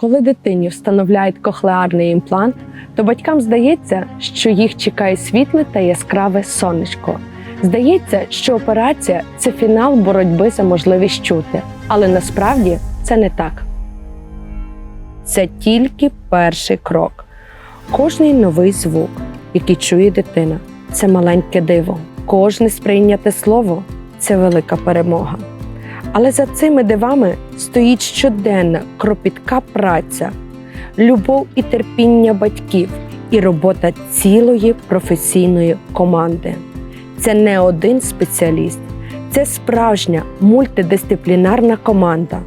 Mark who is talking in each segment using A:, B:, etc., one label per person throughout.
A: Коли дитині встановляють кохлеарний імплант, то батькам здається, що їх чекає світле та яскраве сонечко. Здається, що операція це фінал боротьби за можливість чути, але насправді це не так. Це тільки перший крок. Кожний новий звук, який чує дитина, це маленьке диво. Кожне сприйняте слово це велика перемога. Але за цими дивами стоїть щоденна кропітка праця, любов і терпіння батьків і робота цілої професійної команди. Це не один спеціаліст, це справжня мультидисциплінарна команда,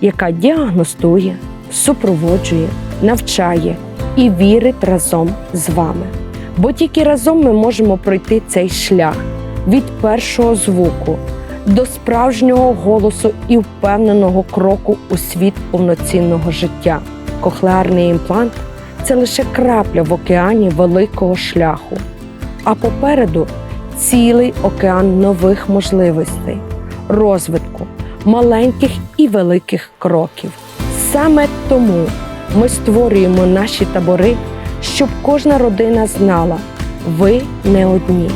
A: яка діагностує, супроводжує, навчає і вірить разом з вами. Бо тільки разом ми можемо пройти цей шлях від першого звуку до справжнього голосу і впевненого кроку у світ повноцінного життя. Кохлеарний імплант це лише крапля в океані великого шляху, а попереду цілий океан нових можливостей, розвитку, маленьких і великих кроків. Саме тому ми створюємо наші табори, щоб кожна родина знала, ви не одні,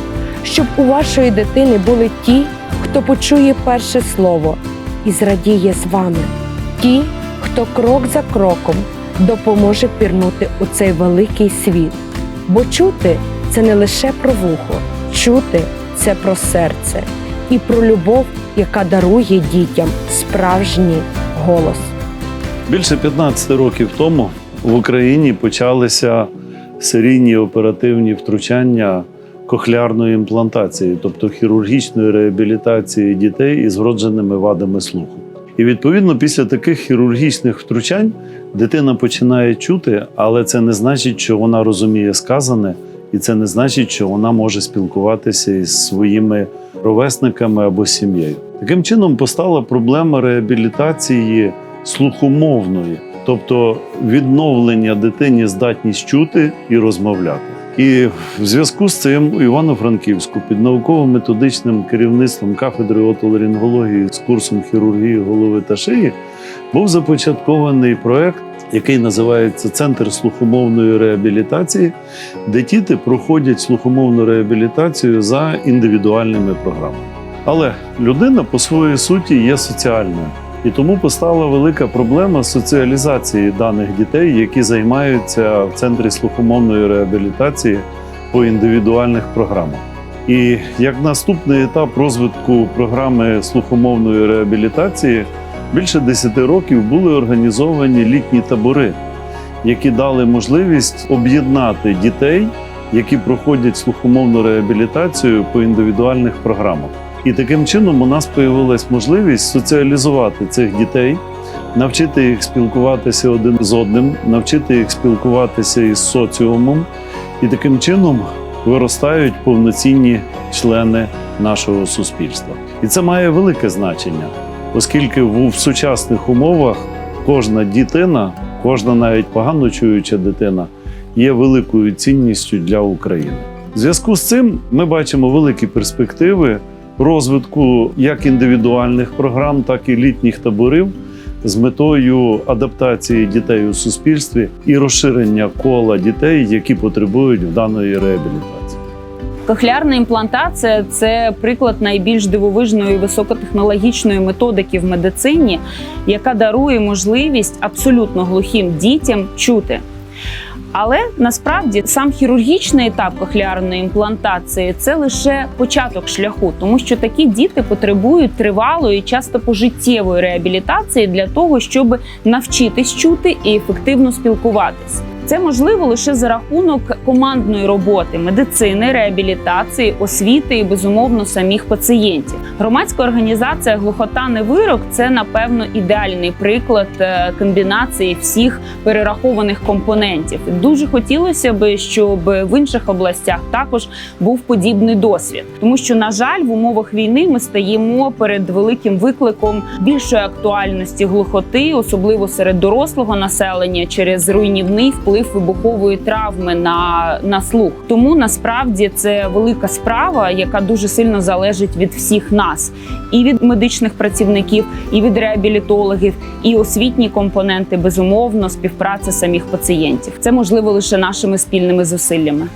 A: щоб у вашої дитини були ті, хто почує перше слово і зрадіє з вами, ті, хто крок за кроком допоможе пірнути у цей великий світ. Бо чути це не лише про вухо, чути це про серце і про любов, яка дарує дітям справжній голос.
B: Більше 15 років тому в Україні почалися серійні оперативні втручання кохлеарної імплантації, тобто хірургічної реабілітації дітей із вродженими вадами слуху. І відповідно після таких хірургічних втручань дитина починає чути, але це не значить, що вона розуміє сказане, і це не значить, що вона може спілкуватися із своїми ровесниками або сім'єю. Таким чином постала проблема реабілітації слухомовної, тобто відновлення дитині здатність чути і розмовляти. І в зв'язку з цим у Івано-Франківську під науково-методичним керівництвом кафедри отоларингології з курсом хірургії голови та шиї був започаткований проект, який називається Центр слухомовної реабілітації, де діти проходять слухомовну реабілітацію за індивідуальними програмами. Але людина по своїй суті є соціальною. І тому постала велика проблема соціалізації даних дітей, які займаються в центрі слухомовної реабілітації по індивідуальних програмах. І як наступний етап розвитку програми слухомовної реабілітації, більше 10 років були організовані літні табори, які дали можливість об'єднати дітей, які проходять слухомовну реабілітацію по індивідуальних програмах. І таким чином у нас появилась можливість соціалізувати цих дітей, навчити їх спілкуватися один з одним, навчити їх спілкуватися із соціумом, і таким чином виростають повноцінні члени нашого суспільства. І це має велике значення, оскільки в сучасних умовах кожна дитина, кожна навіть погано чуюча дитина є великою цінністю для України. В зв'язку з цим ми бачимо великі перспективи розвитку як індивідуальних програм, так і літніх таборів з метою адаптації дітей у суспільстві і розширення кола дітей, які потребують даної реабілітації.
C: Кохлеарна імплантація це приклад найбільш дивовижної високотехнологічної методики в медицині, яка дарує можливість абсолютно глухим дітям чути. Але насправді сам хірургічний етап кохлеарної імплантації це лише початок шляху, тому що такі діти потребують тривалої, часто пожиттєвої реабілітації для того, щоб навчитись чути і ефективно спілкуватись. Це можливо лише за рахунок командної роботи, медицини, реабілітації, освіти і безумовно самих пацієнтів. Громадська організація Глухота не вирок це напевно ідеальний приклад е, комбінації всіх перерахованих компонентів. Дуже хотілося би, щоб в інших областях також був подібний досвід, тому що на жаль, в умовах війни ми стаємо перед великим викликом більшої актуальності глухоти, особливо серед дорослого населення, через руйнівний вплив вплив вибухової травми на, на слух. Тому насправді це велика справа, яка дуже сильно залежить від всіх нас, і від медичних працівників, і від реабілітологів, і освітні компоненти, безумовно, співпраця самих пацієнтів. Це можливо лише нашими спільними зусиллями.